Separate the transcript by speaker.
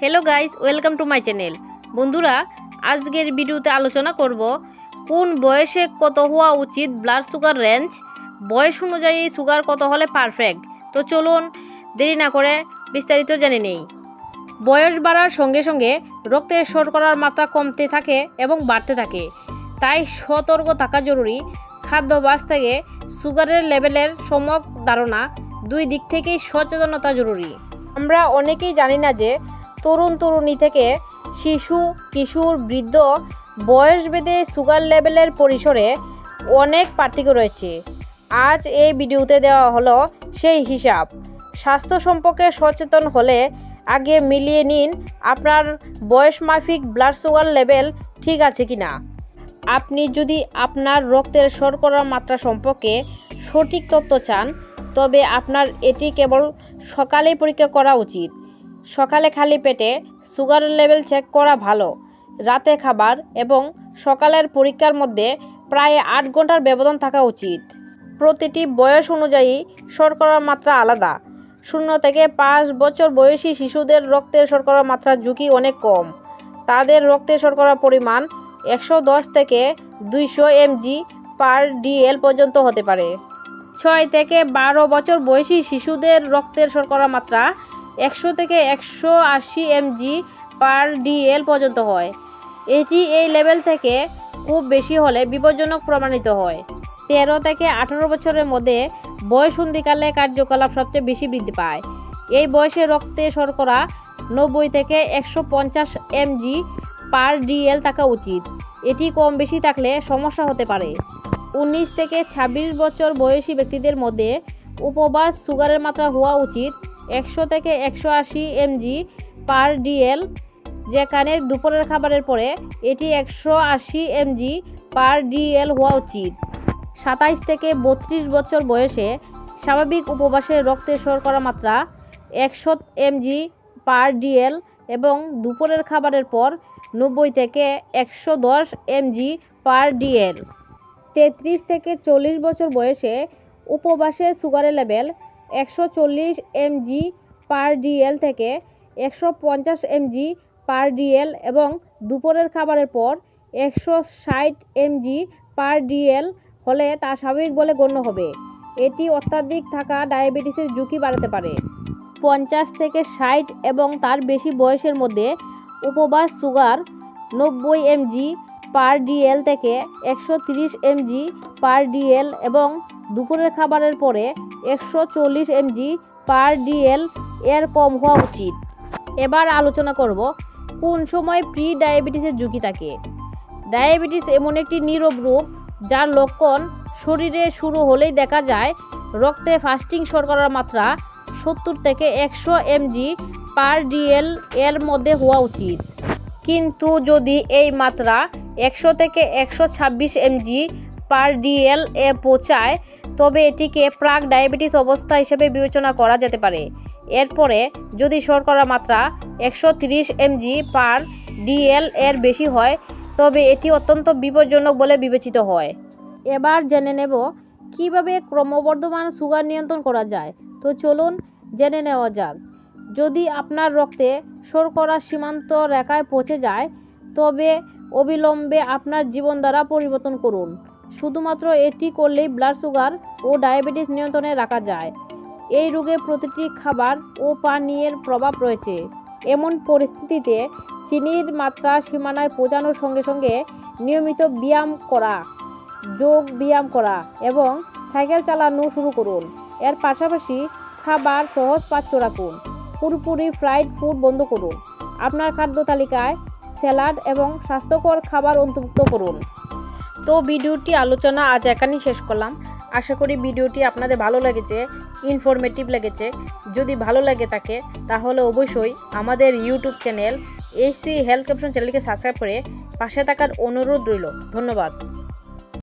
Speaker 1: Hello guys welcome to my channel বন্ধুরা, আজকের ভিডিওতে আলোচনা করব কোন বয়সে কত হওয়া উচিত ব্লাড সুগার রেঞ্জ বয়স অনুযায়ী সুগার কত হলে পারফেক্ট তো চলুন দেরি না করে বিস্তারিত জেনে নেই। বয়স বাড়ার সঙ্গে সঙ্গে রক্তের শর্করার মাত্রা কমতে থাকে এবং বাড়তে থাকে। তাই সতর্ক থাকা জরুরি। খাদ্যাভ্যাস থেকে সুগারের লেভেলের সমক ধারণা দুই দিক থেকেই সচেতনতা জরুরি। আমরা অনেকেই জানি না যে তরুণ তরুণী থেকে শিশু, কিশোর, বৃদ্ধ বয়স ভেদে সুগার লেভেলের পরিসরে অনেক পার্থক্য রয়েছে। আজ এই ভিডিওতে দেওয়া হলো সেই হিসাব। স্বাস্থ্য সম্পর্কে সচেতন হলে আগে মিলিয়ে নিন আপনার বয়স মাফিক ব্লাড সুগার লেভেল ঠিক আছে কি না আপনি যদি আপনার রক্তের শর্করার মাত্রা সম্পর্কে সঠিক তথ্য চান, তবে আপনার এটি কেবল সকালে পরীক্ষা করা উচিত। সকালে খালি পেটে সুগার লেভেল চেক করা ভালো, রাতে খাবার এবং সকালের পরীক্ষার মধ্যে প্রায় আট ঘণ্টার ব্যবধান থাকা উচিত। প্রতিটি বয়স অনুযায়ী শর্করার মাত্রা আলাদা। শূন্য থেকে পাঁচ বছর বয়সী শিশুদের রক্তের শর্করার মাত্রা ঝুঁকি অনেক কম। তাদের রক্তের শর্করার পরিমাণ একশো দশ থেকে দুইশো এমজি পার ডিএল পর্যন্ত হতে পারে। ছয় থেকে বারো বছর বয়সী শিশুদের রক্তের শর্করা মাত্রা একশো থেকে একশো আশি এমজি পার ডিএল পর্যন্ত হয়। এটি এই লেভেল থেকে খুব বেশি হলে বিপজ্জনক প্রমাণিত হয়। তেরো থেকে আঠারো বছরের মধ্যে বয়সন্ধিকালে কার্যকলাপ সবচেয়ে বেশি বৃদ্ধি পায়। এই বয়সে রক্তে শর্করা নব্বই থেকে একশো পঞ্চাশ এমজি পার ডিএল থাকা উচিত। এটি কম বেশি থাকলে সমস্যা হতে পারে। উনিশ থেকে ২৬ বছর বয়সী ব্যক্তিদের মধ্যে উপবাস সুগারের মাত্রা হওয়া উচিত। একশো থেকে একশো আশি এমজি পার ডিএল যেখানে দুপুরের খাবারের পরে এটি একশো আশি এমজি পার ডিএল হওয়া উচিত। সাতাইশ থেকে বত্রিশ বছর বয়সে স্বাভাবিক উপবাসে রক্তের শর্করা মাত্রা একশো এমজি পার ডিএল এবং দুপুরের খাবারের পর নব্বই থেকে একশো দশ এমজি পার ডিএল তেত্রিশ থেকে চল্লিশ বছর বয়সে উপবাসে সুগারের লেভেল একশো চল্লিশ এমজি পার ডিএল থেকে একশো পঞ্চাশ এমজি পার ডিএল এবং দুপুরের খাবারের পর একশো ষাট এমজি পার ডিএল হলে তা স্বাভাবিক বলে গণ্য হবে। এটি অত্যাধিক থাকা ডায়াবেটিসের ঝুঁকি বাড়াতে পারে। পঞ্চাশ থেকে ষাট এবং তার বেশি বয়সের মধ্যে উপবাস, সুগার, নব্বই এমজি পার ডিএল থেকে একশো তিরিশ এমজি পার ডিএল এবং দুপুরের খাবারের পরে একশো চল্লিশ এমজি পার ডিএল এর কম হওয়া উচিত। এবার আলোচনা করব কোন সময় প্রি ডায়াবেটিসের ঝুঁকি থাকে। ডায়াবেটিস এমন একটি নীরব রূপ যার লক্ষণ শরীরে শুরু হলেই দেখা যায় রক্তে ফাস্টিং শর্করার মাত্রা সত্তর থেকে একশো এমজি পার ডিএল এর মধ্যে হওয়া উচিত। কিন্তু যদি এই মাত্রা একশো থেকে একশো ছাব্বিশ এমজি পার ডিএল এ পৌঁছায়, তবে এটিকে প্রাক ডায়াবেটিস অবস্থা হিসেবে বিবেচনা করা যেতে পারে। এরপরে যদি শর্করা মাত্রা একশো তিরিশ এমজি পার ডিএল এর বেশি হয়, তবে এটি অত্যন্ত বিপজ্জনক বলে বিবেচিত হয়। এবার জেনে নেব, কীভাবে ক্রমবর্ধমান সুগার নিয়ন্ত্রণ করা যায়? তো চলুন জেনে নেওয়া যাক। যদি আপনার রক্তে শর্করা সীমান্ত রেখায় পৌঁছে যায়, তবে অবিলম্বে আপনার জীবন দ্বারা পরিবর্তন করুন। শুধুমাত্র এটি করলেই ব্লাড সুগার ও ডায়াবেটিস নিয়ন্ত্রণে রাখা যায়। এই রোগে প্রতিটি খাবার ও পানীয়ের প্রভাব রয়েছে। এমন পরিস্থিতিতে চিনির মাত্রা সীমানায় পৌঁছানোর সঙ্গে সঙ্গে নিয়মিত ব্যায়াম করা, যোগ ব্যায়াম করা এবং সাইকেল চালানো শুরু করুন। এর পাশাপাশি খাবার সহজ পাচ্য রাখুন। পুরোপুরি ফ্রাইড ফুড বন্ধ করুন। আপনার খাদ্য তালিকায় স্যালাড এবং স্বাস্থ্যকর খাবার অন্তর্ভুক্ত করুন। তো ভিডিওটি আলোচনা আজ এখানেই শেষ করলাম। আশা করি ভিডিওটি আপনাদের ভালো লেগেছে ইনফরমেটিভ লেগেছে। যদি ভালো লাগে থাকে, তাহলে অবশ্যই আমাদের YouTube channel AC health caption চ্যানেলকে সাবস্ক্রাইব করে পাশে থাকার অনুরোধ রইল। ধন্যবাদ।